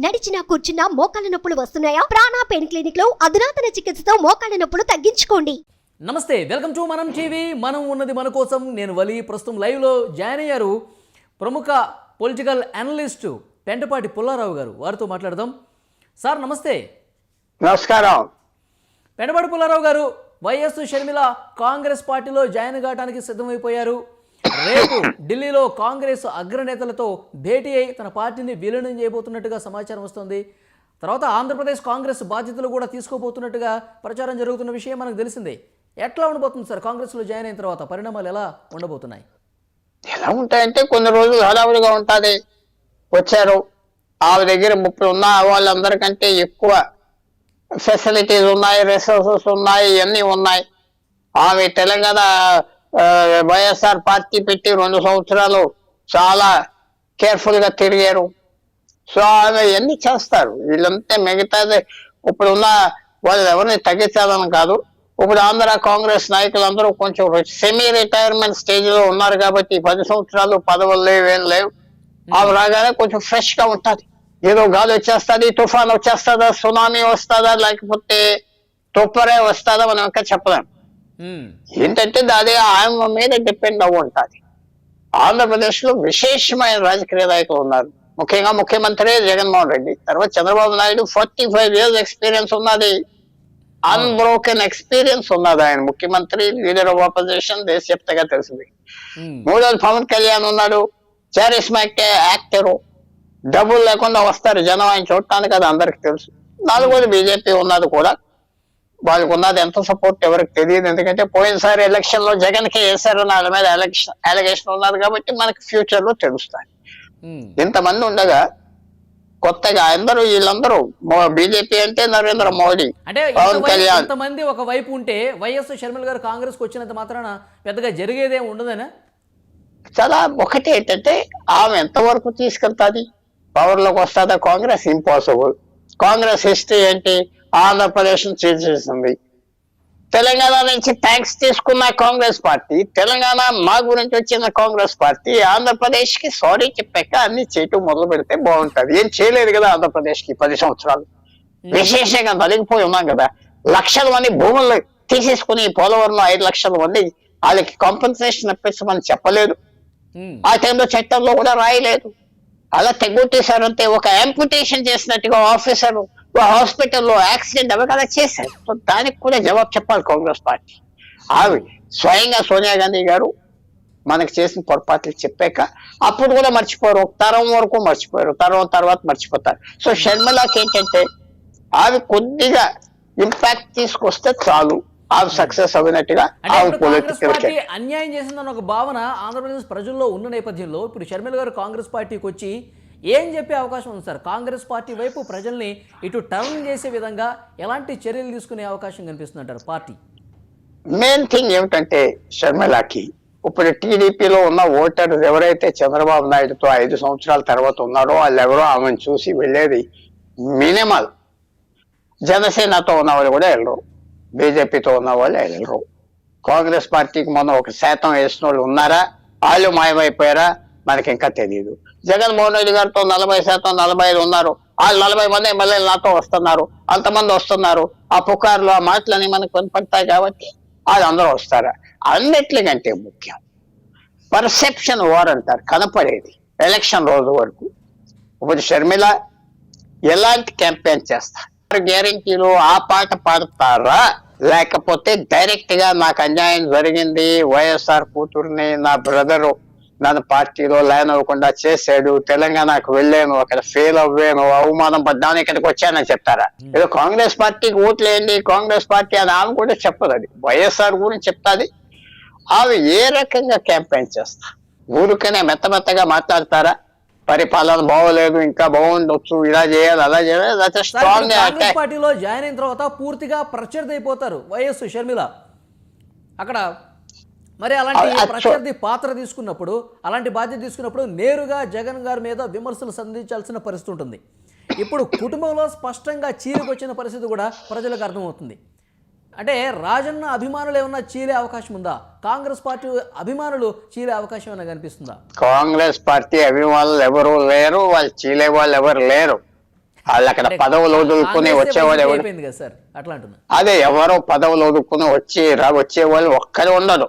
నడిచినా కూర్చున్నా మోకాళ్ళ నొప్పులు వస్తున్నాయా? ప్రాణా పెయిన్ క్లినిక్లో అధునాతన చికిత్సతో మోకాళ్ళ నొప్పులు తగ్గించుకోండి. నమస్తే వెల్కమ్ టు మనం టీవీ. మనం ఉన్నది మన కోసం. నేను వలి ప్రస్తుతం లైవ్లో జాయిన్ అయ్యారు ప్రముఖ పొలిటికల్ అనలిస్టు పెంటపాటి పుల్లారావు గారు. వారితో మాట్లాడదాం. సార్ నమస్తే. నమస్కారం. పెంటపాటి పుల్లారావు గారు వైఎస్ షర్మిల కాంగ్రెస్ పార్టీలో జాయిన్ కావడానికి సిద్ధమైపోయారు. రేపు ఢిల్లీలో కాంగ్రెస్ అగ్రనేతలతో భేటీ అయి తన పార్టీని విలీనం చేయబోతున్నట్టుగా సమాచారం వస్తుంది. తర్వాత ఆంధ్రప్రదేశ్ కాంగ్రెస్ బాధ్యతలు కూడా తీసుకోబోతున్నట్టుగా ప్రచారం జరుగుతున్న విషయం మనకు తెలిసిందే. ఎట్లా ఉండబోతుంది సార్? కాంగ్రెస్లో జాయిన్ అయిన తర్వాత పరిణామాలు ఎలా ఉండబోతున్నాయి? ఎలా ఉంటాయంటే కొన్ని రోజులు హడావుడిగా ఉంటుంది. వచ్చారు. ఆమె దగ్గర ముప్పై ఉన్న వాళ్ళందరికంటే ఎక్కువ ఫెసిలిటీస్ ఉన్నాయి రిసోర్సెస్ ఉన్నాయి ఇవన్నీ ఉన్నాయి. ఆమె తెలంగాణ వైఎస్ఆర్ పార్టీ పెట్టి రెండు సంవత్సరాలు చాలా కేర్ఫుల్గా తిరిగారు. సో ఆమె ఇవన్నీ చేస్తారు? వీళ్ళంతా మిగతాది ఇప్పుడున్న వాళ్ళు ఎవరిని తగ్గించాలని కాదు. ఇప్పుడు ఆంధ్ర కాంగ్రెస్ నాయకులందరూ కొంచెం సెమీ రిటైర్మెంట్ స్టేజ్లో ఉన్నారు కాబట్టి పది సంవత్సరాలు పదవులు లేవు ఏం లేవు. ఆమె రాగానే కొంచెం ఫ్రెష్గా ఉంటది. ఏదో గాలి వచ్చేస్తుంది తుఫాన్ వచ్చేస్తుందా సునామీ వస్తుందా లేకపోతే తుప్పరే వస్తుందా మనం ఇంకా చెప్పలేం. మ్మ్. ఏంటంటే దాని ఆయన మీద డిపెండ్ అవ్వ ఉంటుంది ఆంధ్రప్రదేశ్లో విశేషమైన రాజకీయ నాయకులు ఉన్నారు. ముఖ్యంగా ముఖ్యమంత్రి జగన్మోహన్ రెడ్డి. తర్వాత Chandrababu Naidu forty five years experience ఉన్నది. అన్బ్రోకెన్ ఎక్స్పీరియన్స్ ఉన్నది ఆయన. ముఖ్యమంత్రి లీడర్ ఆఫ్ ఆపోజిషన్ దేశవ్యాప్తంగా తెలిసింది. మ్మ్. మూడోది పవన్ కళ్యాణ్ ఉన్నాడు. చారిస్మాక్ యాక్టర్ డబ్బులు లేకుండా వస్తారు జనం ఆయన చూడటానికి అది అందరికి తెలుసు. నాలుగోది బీజేపీ ఉన్నది కూడా. వాళ్ళకు ఉన్నది ఎంత సపోర్ట్ ఎవరికి తెలియదు. ఎందుకంటే పోయినసారి ఎలక్షన్లో జగన్కి వేశారు. వాళ్ళ మీద ఎలక్షన్ అలిగేషన్ ఉన్నది కాబట్టి మనకి ఫ్యూచర్లో తెలుస్తాయి. ఇంతమంది ఉండగా కొత్తగా అందరూ వీళ్ళందరూ బీజేపీ అంటే నరేంద్ర మోడీ అంటే పవన్ ఇంతవై- కళ్యాణ్. ఇంతమంది ఒక వైపు ఉంటే వైఎస్ షర్మిల గారు కాంగ్రెస్కి వచ్చినంత మాత్రాన పెద్దగా జరిగేదేం ఉండదనా? చాలా ఒకటి ఏంటంటే ఆమె ఎంతవరకు తీసుకెళ్తాది? పవర్లోకి వస్తుందా? కాంగ్రెస్ ఇంపాసిబుల్ కాంగ్రెస్ హిస్టరీ ఏంటి? ఆంధ్రప్రదేశ్ చేసేసింది తెలంగాణ నుంచి ట్యాక్స్ తీసుకున్న కాంగ్రెస్ పార్టీ తెలంగాణ మా గురించి వచ్చిన కాంగ్రెస్ పార్టీ ఆంధ్రప్రదేశ్కి సారీ చెప్పాక అన్ని చేయటం మొదలు పెడితే బాగుంటది. ఏం చేయలేదు కదా ఆంధ్రప్రదేశ్కి పది సంవత్సరాలు. విశేషంగా నలిగిపోయి ఉన్నాం కదా. లక్షల మంది భూములు తీసేసుకుని పోలవరంలో ఐదు లక్షల మంది వాళ్ళకి కాంపెన్సేషన్ ఇప్పించమని చెప్పలేదు. ఆ టైంలో చట్టంలో కూడా రాయలేదు. అలా తెగొట్టేశారంటే ఒక అంపుటేషన్ చేసినట్టుగా ఆఫీసర్ హాస్పిటల్లో యాక్సిడెంట్ అవి కదా చేశారు. సో దానికి కూడా జవాబు చెప్పాలి కాంగ్రెస్ పార్టీ. ఆవిడ స్వయంగా సోనియా గాంధీ గారు మనకు చేసిన పొరపాట్లు చెప్పాక అప్పుడు కూడా మర్చిపోరు ఒక తరం వరకు మర్చిపోయారు. తరం తర్వాత మర్చిపోతారు. సో షర్మిలాకి ఏంటంటే ఆవి కొద్దిగా ఇంపాక్ట్ తీసుకొస్తే చాలు. ఆవి సక్సెస్ అయినట్టుగా అన్యాయం చేసిందన్న ఒక భావన ఆంధ్రప్రదేశ్ ప్రజల్లో ఉన్న నేపథ్యంలో ఇప్పుడు షర్మిల గారు కాంగ్రెస్ పార్టీకి వచ్చి ఏం చెప్పే అవకాశం ఉంది సార్? కాంగ్రెస్ పార్టీ వైపు ప్రజల్ని ఇటు టర్న్ చేసే విధంగా ఎలాంటి చర్యలు తీసుకునే అవకాశం కనిపిస్తుందంటారు పార్టీ? మెయిన్ థింగ్ ఏమిటంటే షర్మిలాకి ఇప్పుడు టీడీపీలో ఉన్న ఓటర్స్ ఎవరైతే చంద్రబాబు నాయుడుతో ఐదు సంవత్సరాల తర్వాత ఉన్నారో వాళ్ళు ఎవరో ఆమెను చూసి వెళ్ళేది మినిమల్ జనసేనతో ఉన్న వాళ్ళు కూడా వెళ్ళరు. బీజేపీతో ఉన్న వాళ్ళు వెళ్ళరు కాంగ్రెస్ పార్టీకి మొన్న ఒక శాతం వేసిన వాళ్ళు ఉన్నారా? వాళ్ళు మాయమైపోయారా? మనకి ఇంకా తెలియదు జగన్మోహన్ రెడ్డి గారితో నలభై శాతం నలభై ఐదు ఉన్నారు. వాళ్ళు నలభై మంది ఎమ్మెల్యేలు నాతో వస్తున్నారు. అంతమంది వస్తున్నారు. ఆ పుకార్లు ఆ మాటలని మనకు కనపడతాయి కాబట్టి వాళ్ళు అందరూ వస్తారా? అన్నిట్లకంటే ముఖ్యం. పర్సెప్షన్ వార్ అంటారు. కనపడేది. ఎలక్షన్ రోజు వరకు. ఇప్పుడు షర్మిల ఎలాంటి క్యాంపెయిన్ చేస్తారు? గ్యారంటీలు ఆ పాట పాడతారా? లేకపోతే డైరెక్ట్గా నాకు అన్యాయం జరిగింది వైఎస్ఆర్ కూతుర్ని నా బ్రదరు నన్ను పార్టీలో లైన్ అవ్వకుండా చేశాడు తెలంగాణకు వెళ్ళాను అక్కడ ఫెయిల్ అవ్వాను అవమానం పడ్డాను ఇక్కడికి వచ్చానని చెప్తారా? ఏదో కాంగ్రెస్ పార్టీకి ఓట్లు వేయండి కాంగ్రెస్ పార్టీ అని ఆమె కూడా చెప్పదు అది. వైఎస్ఆర్ గురించి చెప్తాది. ఆమె ఏ రకంగా క్యాంపెయిన్ చేస్తా? ఊరికనే మెత్త మెత్తగా మాట్లాడతారా? పరిపాలన బాగోలేదు ఇంకా బాగుండొచ్చు ఇలా చేయాలి అలా చేయాలి స్ట్రాంగ్ కాంగ్రెస్ పార్టీలో జాయిన్ అయిన తర్వాత పూర్తిగా ప్రత్యర్థి అయిపోతారు వైఎస్ షర్మిల. అక్కడ మరి అలాంటి. ప్రత్యర్థి పాత్ర తీసుకున్నప్పుడు అలాంటి బాధ్యత తీసుకున్నప్పుడు నేరుగా జగన్ గారి మీద విమర్శలు సంధించాల్సిన పరిస్థితి ఉంటుంది. ఇప్పుడు కుటుంబంలో స్పష్టంగా చీలికొచ్చిన పరిస్థితి కూడా ప్రజలకు అర్థమవుతుంది. అంటే రాజన్న అభిమానులు ఏమన్నా చీలే అవకాశం ఉందా? కాంగ్రెస్ పార్టీ అభిమానులు చీలే అవకాశం ఏమైనా కనిపిస్తుందా? కాంగ్రెస్ పార్టీ అభిమానులు ఎవరు లేరు వాళ్ళు చీలే వాళ్ళు ఎవరు లేరు. వాళ్ళు అక్కడ పదవులు వదులుకుని వైసీపీ ఎవరు? అయిపోయింది కదా సార్ అట్లా అంటున్నా. అదే ఎవరో పదవులు వదులుకుని వచ్చి రా వచ్చేవాళ్ళు ఒక్కరు ఉండరు.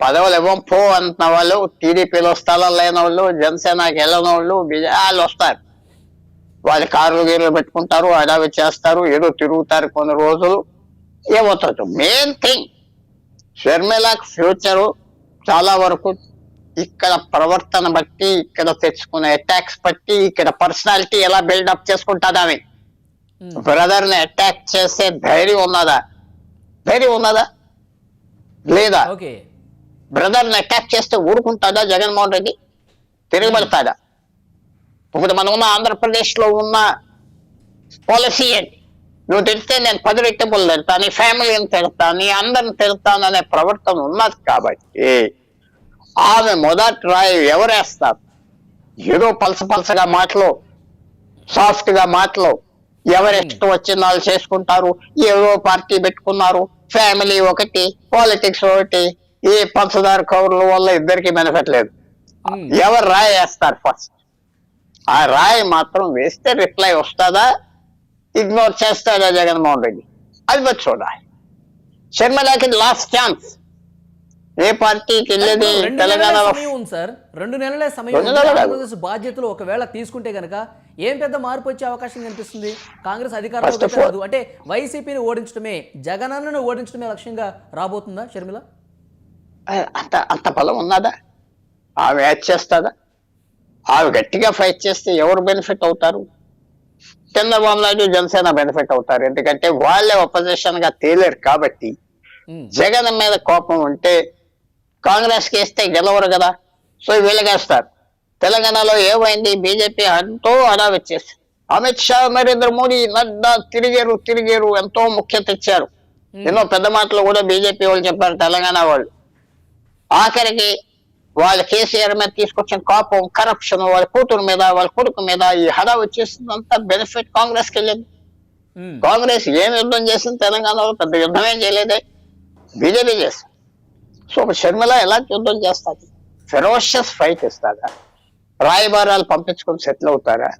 పదవులు ఇవ్వం పో అంటున్న వాళ్ళు టీడీపీలో స్థలం లేని వాళ్ళు జనసేనకి వెళ్ళని వాళ్ళు వాళ్ళు వస్తారు. వాళ్ళు కార్లు గీర్లు పెట్టుకుంటారు అడావి చేస్తారు ఏదో తిరుగుతారు కొన్ని రోజులు. ఏమవుతుంది మెయిన్ థింగ్ షర్మిలాకి ఫ్యూచరు చాలా వరకు ఇక్కడ ప్రవర్తన బట్టి ఇక్కడ తెచ్చుకునే అటాక్స్ బట్టి ఇక్కడ పర్సనాలిటీ ఎలా బిల్డప్ చేసుకుంటుంది ఆమె. ఉమ్. బ్రదర్ని అటాక్ చేసే ధైర్యం ఉన్నదా? ధైర్యం ఉన్నదా? లేదా? బ్రదర్ని అటాక్ చేస్తే ఊరుకుంటాడా జగన్మోహన్ రెడ్డి? తిరగబడతాడా? ఇప్పుడు మనం ఉన్న ఆంధ్రప్రదేశ్లో ఉన్న పాలసీ ఏంటి? నువ్వు తిడితే నేను పది రెట్టింపులు తిడతా నీ ఫ్యామిలీని తిడతా నీ అందరిని తిడతాను అనే ప్రవర్తన ఉన్నది కాబట్టి ఆమె మొదటి రాయి ఎవరేస్తారు? ఏదో పలస పలసగా మాటలు సాఫ్ట్గా మాటలు. ఎవరు ఇష్టం వచ్చిన వాళ్ళు చేసుకుంటారు ఏదో పార్టీ పెట్టుకున్నారు ఫ్యామిలీ ఒకటి పాలిటిక్స్ ఒకటి ఈ పంచదార కవర్ల వల్ల ఇద్దరికి బెనిఫిట్ లేదు. ఉమ్. ఎవరు రాయి వేస్తారు ఫస్ట్ ఆ రాయి మాత్రం వేస్తే రిప్లై వస్తుందా? ఇగ్నోర్ చేస్తాడా జగన్మోహన్ రెడ్డి అది బట్టి చూడాలి. షర్మిలాకి లాస్ట్ ఛాన్స్ ఏ పార్టీకి వెళ్ళేది సమయం ఉంది సార్. రెండు నెలలే సమయం బాధ్యతలు ఒకవేళ తీసుకుంటే గనక ఏం పెద్ద మార్పు వచ్చే అవకాశం కనిపిస్తుంది? కాంగ్రెస్ అధికారంలోకి రాదు అంటే వైసీపీని ఓడించడమే జగనన్నను ఓడించడమే లక్ష్యంగా రాబోతుందా షర్మిల? అంత అంత బలం ఉన్నదా? ఆమె యాడ్ చేస్తుందా? ఆమె గట్టిగా ఫైట్ చేస్తే ఎవరు బెనిఫిట్ అవుతారు? చంద్రబాబు నాయుడు జనసేన బెనిఫిట్ అవుతారు. ఎందుకంటే వాళ్ళే ఒపోజిషన్గా తేలేరు కాబట్టి ఉమ్. జగన్ మీద కోపం ఉంటే కాంగ్రెస్కి వేస్తే గెలవరు కదా. సో వీళ్ళకేస్తారు. తెలంగాణలో ఏమైంది? బీజేపీ ఎంతో అడా వచ్చేసి అమిత్ షా నరేంద్ర మోడీ నడ్డా తిరిగారు తిరిగారు ఎంతో ముఖ్యత ఇచ్చారు. ఎన్నో పెద్ద మాటలు కూడా బీజేపీ వాళ్ళు చెప్పారు తెలంగాణ వాళ్ళు. ఆఖరికి వాళ్ళ కేసీఆర్ మీద తీసుకొచ్చిన కోపం కరప్షన్ వాళ్ళ కూతురు మీద వాళ్ళ కొడుకు మీద ఈ హడా వచ్చేసిందంతా బెనిఫిట్ కాంగ్రెస్కి వెళ్ళింది. కాంగ్రెస్ ఏం యుద్ధం చేసింది తెలంగాణలో? పెద్ద యుద్ధం ఏం చేయలేదే. బీజేపీ చేస్తుంది సో ఒక షర్మిల ఎలాంటి యుద్ధం చేస్తుంది ఫెరోషియస్ ఫైట్ ఇస్తారా రాయబారాలు పంపించుకొని సెటిల్ అవుతారా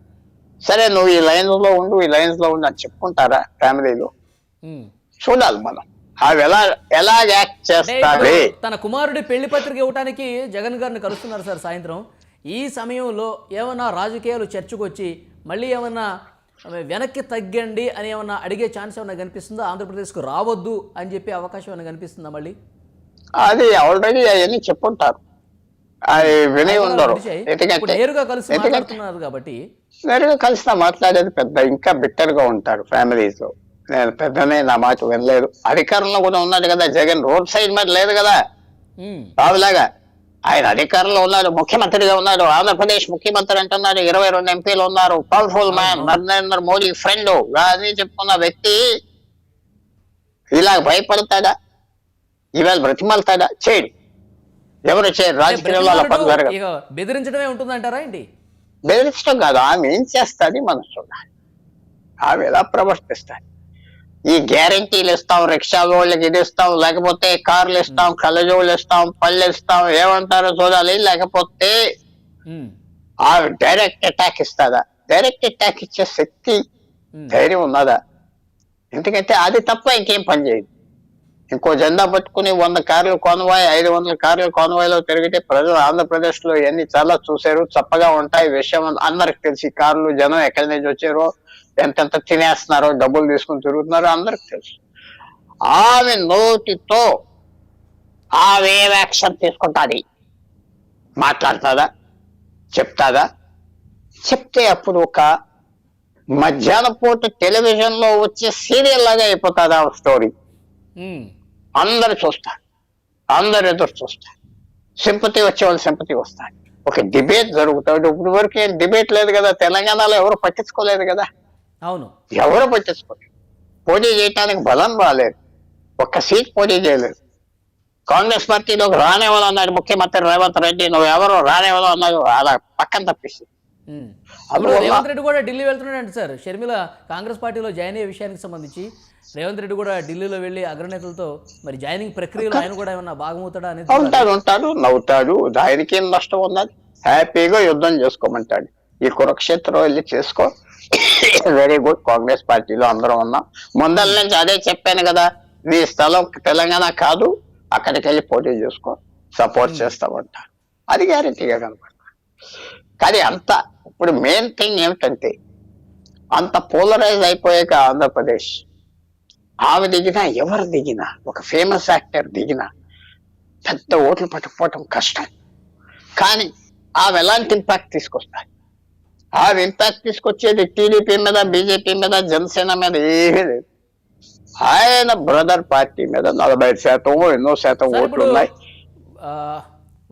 సరే నువ్వు ఈ లైన్స్లో ఉండు ఈ లైన్స్లో ఉండు అని చెప్పుకుంటారా ఫ్యామిలీలో. చూడాలి మనం. అవి ఎలా ఎలా యాక్ట్ అంటే చేస్తావి ఇప్పుడు తన కుమారుడి పెళ్ళి పత్రిక ఇవ్వడానికి జగన్ గారిని కలుస్తున్నారు సార్ సాయంత్రం. ఈ సమయంలో ఏమన్నా రాజకీయాలు చర్చకు వచ్చి మళ్ళీ ఏమన్నా వెనక్కి తగ్గండి అని ఏమన్నా అడిగే ఛాన్స్ ఏమన్నా కనిపిస్తుందా? ఆంధ్రప్రదేశ్కు రావద్దు అని చెప్పే అవకాశం ఏమైనా కనిపిస్తుందా మళ్ళీ? అది ఆల్రెడీ అవన్నీ చెప్పుంటారు. అది విని ఉండరు. నేరుగా కలిసి మాట్లాడుతున్నారు కాబట్టి. నేరుగా కలిసిన మాట్లాడేది పెద్ద ఇంకా బిట్టర్గా ఉంటారు ఫ్యామిలీస్లో. నేను పెద్దనే నా మాట వినలేదు. అధికారంలో కూడా ఉన్నాడు కదా జగన్ రోడ్ సైడ్ మీద లేదు కదా. బాబులాగా ఆయన అధికారంలో ఉన్నాడు ముఖ్యమంత్రిగా ఉన్నాడు ఆంధ్రప్రదేశ్ ముఖ్యమంత్రి అంటున్నాడు ఇరవై రెండు ఎంపీలు ఉన్నారు. Powerful man Narendra Modi friend అని చెప్పుకున్న వ్యక్తి ఇలా భయపడతాడా? ఇవాళ బ్రతిమలుతాడా? చేయడు. ఎవరు చేయరు? రాజకీయాల్లో బెదిరించడమే ఉంటుందంటారా ఏంటి? బెదిరించడం కాదు. ఆమె ఏం చేస్తుంది? మనం చూడాలి. ఆమె ఎలా ప్రవర్తిస్తాయి ఈ గ్యారంటీలు ఇస్తాం రిక్షా వాళ్ళకి ఇది ఇస్తాం లేకపోతే కార్లు ఇస్తాం కళ్ళజోళ్ళు ఇస్తాం పళ్ళు ఇస్తాం ఏమంటారో చూడాలి లేకపోతే ఆమె డైరెక్ట్ అటాక్ ఇస్తుందా? డైరెక్ట్ అటాక్ ఇచ్చే శక్తి. ధైర్యం ఉన్నదా? ఎందుకంటే అది తప్ప ఇంకేం పని చేయదు. ఇంకో జెండా పట్టుకుని వంద కార్లు కొనవాయి ఐదు వందల కార్లు కొనవాయిలో తిరిగితే ప్రజలు ఆంధ్రప్రదేశ్లో ఇవన్నీ చాలా చూశారు చప్పగా ఉంటాయి విషయం అందరికి తెలిసి. కార్లు జనం ఎక్కడి నుంచి వచ్చారో ఎంతెంత తినేస్తున్నారో డబ్బులు తీసుకుని తిరుగుతున్నారో అందరికి తెలుసు. ఆమె నోటితో ఏం యాక్షన్ తీసుకుంటాది? మాట్లాడుతుందా? చెప్తాదా? చెప్తే అప్పుడు ఒక మధ్యాహ్నం పూట టెలివిజన్లో వచ్చే సీరియల్ లాగా అయిపోతుంది ఆ స్టోరీ అందరు చూస్తారు. అందరు ఎదురు చూస్తారు. సింపతి వచ్చే వాళ్ళు సింపతి వస్తారు. ఒక డిబేట్ జరుగుతాడు. ఇప్పుడు వరకు ఏం డిబేట్ లేదు కదా. తెలంగాణలో ఎవరు పట్టించుకోలేదు కదా. అవును. ఎవరు పట్టించుకోలేదు పోటీ చేయటానికి బలం రాలేదు. ఒక్క సీట్ పోటీ చేయలేదు. కాంగ్రెస్ పార్టీలోకి రానివ్వాలన్నాడు ముఖ్యమంత్రి రేవంత్ రెడ్డి నువ్వు ఎవరు రానివ్వాలో అన్నాడు అలా పక్కన తప్పిసి ఉమ్. ఇప్పుడు అందువల్ల- రేవంత్ రెడ్డి కూడా ఢిల్లీ వెళ్తున్నాడంట సార్. షర్మిల కాంగ్రెస్ పార్టీలో జాయిన్ అయ్యే విషయానికి సంబంధించి రేవంత్ రెడ్డి కూడా ఢిల్లీలో వెళ్ళి అగ్రనేతలతో మరి జాయినింగ్ ప్రక్రియలో ఆయన కూడా ఏమన్నా భాగమవుతాడా అనేది. ఉంటాడు ఉంటాడు నవ్వుతాడు. దానికి ఏం నష్టం ఉన్నది? హ్యాపీగా యుద్ధం చేసుకోమంటాడు. ఈ కురుక్షేత్రం వెళ్ళి చేసుకో. ఇట్స్ వెరీ గుడ్ కాంగ్రెస్ పార్టీలో అందరం ఉన్నాం. ముందల నుంచి అదే చెప్పాను కదా నీ స్థలం తెలంగాణ కాదు అక్కడికి వెళ్ళి పోటీ చేసుకో సపోర్ట్ చేస్తామంట. అది గ్యారెంటీగా కనపడుతుంది కానీ అంత ఇప్పుడు మెయిన్ థింగ్ ఏమిటంటే అంత పోలరైజ్ అయిపోయాక ఆంధ్రప్రదేశ్. ఆమె దిగినా ఎవరు దిగినా ఒక ఫేమస్ యాక్టర్ దిగినా పెద్ద ఓట్లు పట్టుకుపోవటం కష్టం. కానీ ఆమె ఎలాంటి ఇంపాక్ట్ తీసుకొస్తాయి? ఆమె ఇంపాక్ట్ తీసుకొచ్చేది టీడీపీ మీద బీజేపీ మీద జనసేన మీద ఏమీ లేదు. ఆయన బ్రదర్ పార్టీ మీద నలభై శాతం ఎన్నో శాతం ఓట్లు ఉన్నాయి. ఆ,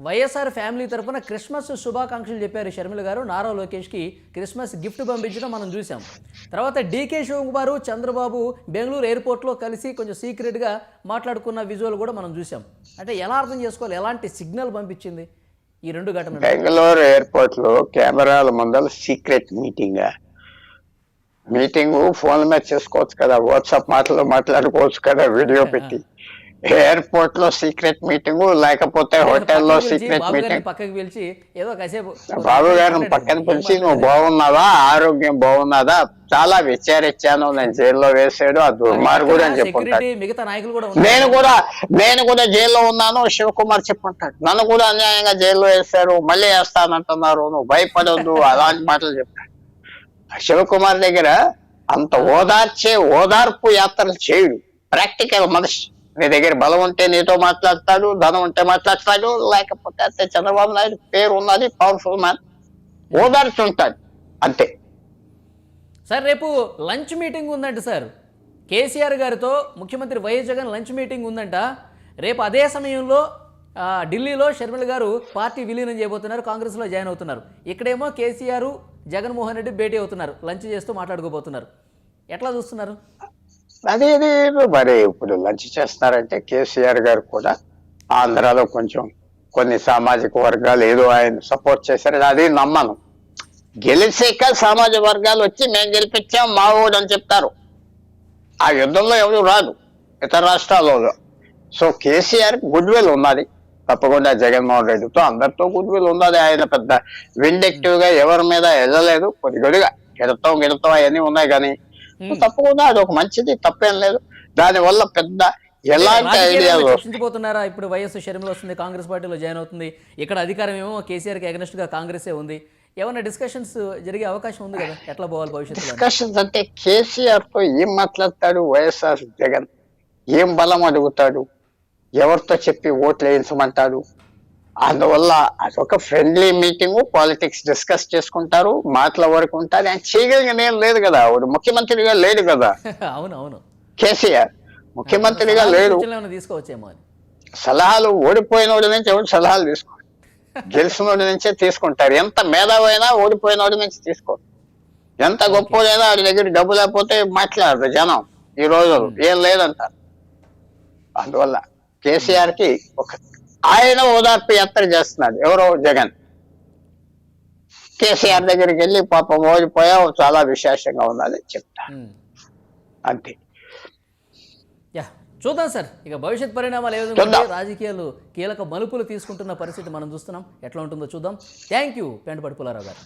వైఎస్ఆర్ ఫ్యామిలీ తరఫున క్రిస్మస్ శుభాకాంక్షలు చెప్పారు షర్మిల గారు నారా లోకేష్కి క్రిస్మస్ గిఫ్ట్ పంపించడం మనం చూసాం. తర్వాత డీకే శివకుమార్ చంద్రబాబు బెంగళూరు ఎయిర్పోర్ట్లో కలిసి కొంచెం సీక్రెట్గా మాట్లాడుకున్న విజువల్ కూడా మనం చూసాం. అంటే ఎలా అర్థం చేసుకోవాలి? ఎలాంటి సిగ్నల్ పంపించింది? ఈ రెండు ఘటనలు. బెంగళూరు ఎయిర్పోర్ట్లో కెమెరాల ముందర సీక్రెట్ మీటింగ్. మీటింగ్ ఫోన్ మీద చేసుకోవచ్చు కదా వాట్సాప్ మాటలు మాట్లాడుకోవచ్చు కదా వీడియో పెట్టి. ఎయిర్పోర్ట్లో సీక్రెట్ మీటింగ్ లేకపోతే హోటల్లో సీక్రెట్ మీటింగ్. పక్కకి పిలిచి ఏదో కాసేపు బాబు గారిని పక్కన పిలిచి నువ్వు బాగున్నావా? ఆరోగ్యం బాగున్నదా? చాలా విచారించాను. నేను జైల్లో వేసాడు ఆ దుర్మార్గుడు అని చెప్పుంటాడు. మిగతా నాయకులు కూడా. నేను కూడా నేను కూడా జైల్లో ఉన్నాను శివకుమార్ చెప్పుంటాడు. నన్ను కూడా అన్యాయంగా జైల్లో వేశారు. మళ్ళీ వేస్తానంటున్నారు. నువ్వు భయపడొద్దు. అలాంటి మాటలు చెప్తాడు. శివకుమార్ దగ్గర అంత ఓదార్చే ఓదార్పు యాత్రలు చేయడు. ప్రాక్టికల్ మనిషి. నీ దగ్గర బలం ఉంటే నీతో మాట్లాడతాడు ధనం ఉంటే మాట్లాడతాడు లేకపోతే అంతే చంద్రబాబు నాయుడు పేరు ఉన్నది పవర్ఫుల్ మ్యాన్ ఓదార్చుంటాడు. అంతే. సార్ రేపు లంచ్ మీటింగ్ ఉందంట సార్. కేసీఆర్ గారితో ముఖ్యమంత్రి వైఎస్ జగన్ లంచ్ మీటింగ్ ఉందంట. రేపు అదే సమయంలో ఢిల్లీలో షర్మిల గారు పార్టీ విలీనం చేయబోతున్నారు కాంగ్రెస్లో జాయిన్ అవుతున్నారు. ఇక్కడేమో కేసీఆర్ జగన్మోహన్ రెడ్డి భేటీ అవుతున్నారు లంచ్ చేస్తూ మాట్లాడుకోబోతున్నారు. ఎట్లా చూస్తున్నారు? అదే మరి ఇప్పుడు లంచ్ చేస్తున్నారంటే కేసీఆర్ గారు కూడా ఆంధ్రాలో కొంచెం కొన్ని సామాజిక వర్గాలు ఏదో ఆయన సపోర్ట్ చేశారు. అది నమ్మను. గెలిచాక సామాజిక వర్గాలు వచ్చి మేము గెలిపించాం మా ఊడు అని చెప్తారు. ఆ యుద్ధంలో ఎవరు రాదు ఇతర రాష్ట్రాలలో. సో కేసీఆర్ గుడ్ విల్ ఉన్నది. తప్పకుండా జగన్మోహన్ రెడ్డితో అందరితో గుడ్ విల్ ఉన్నది. ఆయన పెద్ద విండెక్టివ్గా ఎవరి మీద వెళ్ళలేదు కొద్ది కొద్దిగా గిడతాం గిడతాం అవన్నీ ఉన్నాయి కానీ తప్పకుండా అది ఒక మంచిది తప్పేం లేదు. దాని వల్ల పెద్ద ఎలాంటి ఐడియాలు చర్చించిపోతున్నారా ఇప్పుడు వైఎస్ షర్మిల వస్తుంది కాంగ్రెస్ పార్టీలో జాయిన్ అవుతుంది. ఇక్కడ అధికారం ఏమో కేసీఆర్కి అగనెస్ట్గా కాంగ్రెసే ఉంది. ఏమైనా డిస్కషన్స్ జరిగే అవకాశం ఉంది కదా? ఎట్లా పోవాలి భవిష్యత్తులో డిస్కషన్స్ అంటే కేసీఆర్తో ఏం మాట్లాడతాడు వైఎస్ఆర్ జగన్? ఏం బలం అడుగుతాడు? ఎవరితో చెప్పి ఓట్లు వేయించమంటాడు? అందువల్ల అదొక ఫ్రెండ్లీ మీటింగ్ పాలిటిక్స్ డిస్కస్ చేసుకుంటారు మాటల వరకు ఆయన చేయగలిగిన ఏం లేదు కదా. వాడు ముఖ్యమంత్రిగా లేడు కదా. అవును అవును కేసీఆర్ ముఖ్యమంత్రిగా లేడు. తీసుకోవచ్చేమో సలహాలు ఓడిపోయినోడి నుంచి ఎవరు సలహాలు తీసుకో గెలిచినోడి నుంచే తీసుకుంటారు. ఎంత మేధావైనా ఓడిపోయినోడి నుంచి తీసుకో ఎంత గొప్పదైనా వాడి దగ్గర డబ్బు లేకపోతే మాట్లాడరు జనం ఈ రోజు ఏం లేదంటారు అందువల్ల కేసీఆర్కి ఒక ఆయన ఓదార్పు యాత్ర చేస్తున్నాడు. ఎవరో జగన్. కేసీఆర్ దగ్గరికి వెళ్ళి పాపం ఓడిపోయావు చాలా విశేషంగా ఉన్నది చెప్తా. అంతే. యా చూద్దాం సార్. ఇక భవిష్యత్ పరిణామాలు ఏ విధంగా చూద్దాం. ఉంటాయి? రాజకీయాలు కీలక మలుపులు తీసుకుంటున్న పరిస్థితి మనం చూస్తున్నాం. ఎట్లా ఉంటుందో చూద్దాం. థ్యాంక్ యూ పెంటపడి పుల్లారావు గారు.